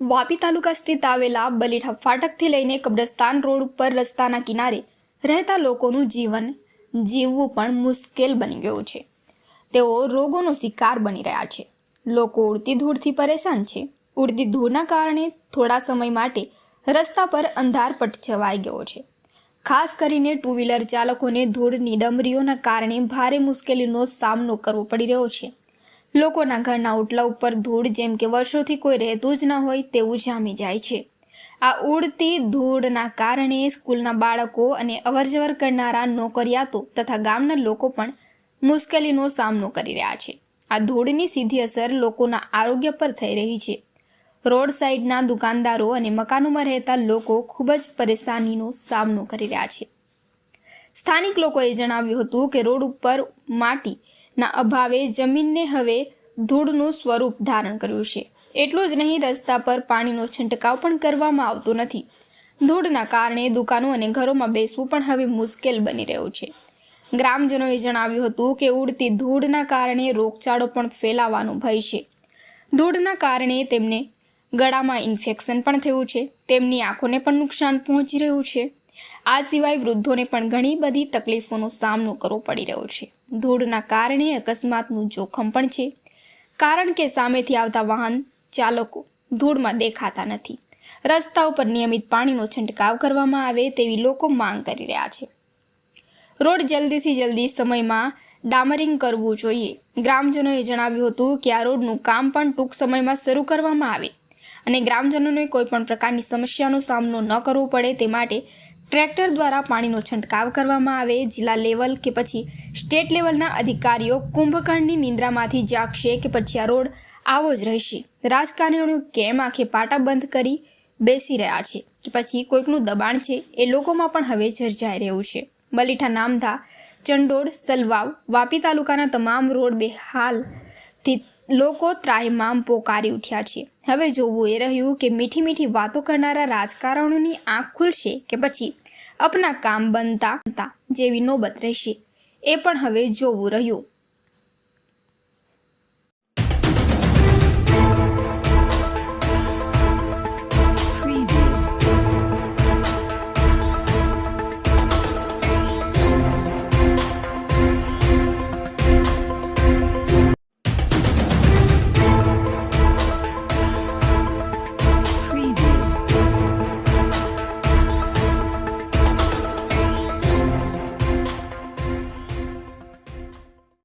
વાપી તાલુકા સ્થિત આવેલા બલીઠા ફાટકથી લઈને કબ્રસ્તાન રોડ ઉપર રસ્તાના કિનારે રહેતા લોકોનું જીવન જીવવું પણ મુશ્કેલ બની ગયું છે. તેઓ રોગોનો શિકાર બની રહ્યા છે. લોકો ઉડતી ધૂળથી પરેશાન છે. ઉડતી ધૂળના કારણે થોડા સમય માટે રસ્તા પર અંધારપટ છવાઈ ગયો છે. ખાસ કરીને ટુ વ્હીલર ચાલકોને ધૂળની ડમરીઓના કારણે ભારે મુશ્કેલીનો સામનો કરવો પડી રહ્યો છે. લોકોના ઘરના ઓટલા ઉપર ધૂળ જેમ કે વર્ષોથી કોઈ રહેતું જ ન હોય તેવું જામી જાય છે. આ ઉડતી ધૂળના કારણે સ્કૂલના બાળકો અને અવરજવર કરનારા નોકરિયાતો તથા ગામના લોકો પણ મુશ્કેલીનો સામનો કરી રહ્યા છે. આ ધૂળની સીધી અસર લોકોના આરોગ્ય પર થઈ રહી છે. રોડ સાઈડના દુકાનદારો અને મકાનોમાં રહેતા લોકો ખૂબ જ પરેશાનીનો સામનો કરી રહ્યા છે. સ્થાનિક લોકોએ જણાવ્યું હતું કે રોડ ઉપર માટીના અભાવે જમીનને હવે ધૂળનું સ્વરૂપ ધારણ કર્યું છે. એટલું જ નહીં, રસ્તા પર પાણીનો છંટકાવ પણ કરવામાં આવતો નથી. ધૂળના કારણે દુકાનો અને ઘરોમાં બેસવું પણ હવે મુશ્કેલ બની રહ્યું છે. ગ્રામજનોએ જણાવ્યું હતું કે, ઉડતી ધૂળના કારણે રોગચાળો પણ ફેલાવાનો ભય છે. ધૂળના કારણે તેમને ગળામાં ઇન્ફેક્શન પણ થયું છે. તેમની આંખોને પણ નુકસાન પહોંચી રહ્યું છે. આ સિવાય વૃદ્ધોને પણ ઘણી બધી તકલીફોનો સામનો કરવો પડી રહ્યો છે. ધૂળના કારણે અકસ્માતનું જોખમ પણ છે. કારણ કે સામેથી આવતા વાહન ચાલકો ધૂળમાં દેખાતા નથી. રસ્તા ઉપર નિયમિત પાણીનો છંટકાવ કરવામાં આવે તેવી લોકો માંગ કરી રહ્યા છે. રોડ જલ્દીથી જલ્દી સમયમાં ડામરિંગ કરવું જોઈએ. ગ્રામજનોએ જણાવ્યું હતું કે આ રોડનું કામ પણ ટૂંક સમયમાં શરૂ કરવામાં આવે અને ગ્રામજનોને કોઈ પણ પ્રકારની સમસ્યાનો સામનો ન કરવો પડે તે માટે ટ્રેક્ટર દ્વારા પાણીનો છંટકાવ કરવામાં આવે, જિલ્લા લેવલ કે પછી સ્ટેટ લેવલના અધિકારીઓ કુંભકર્ણની નિંદ્રામાંથી જાગશે કે પછી આ રોડ આવો જ રહેશે. રાજકારણીઓ કેમ આંખે પાટા બંધ કરી બેસી રહ્યા છે? કે પછી કોઈકનું દબાણ છે એ લોકોમાં પણ હવે ચર્ચાઈ રહ્યું છે. મલીઠા નામધા ચંડોળ, સલવાવ, વાપી તાલુકાના તમામ રોડ બેહાલથી લોકો ત્રાહિમામ પોકારી ઉઠ્યા છે. હવે જોવું એ રહ્યું કે મીઠી મીઠી વાતો કરનારા રાજકારણોની આંખ ખુલશે કે પછી અપના કામ બનતા જેવી નોબત રહેશે. એ પણ હવે જોવું રહ્યું.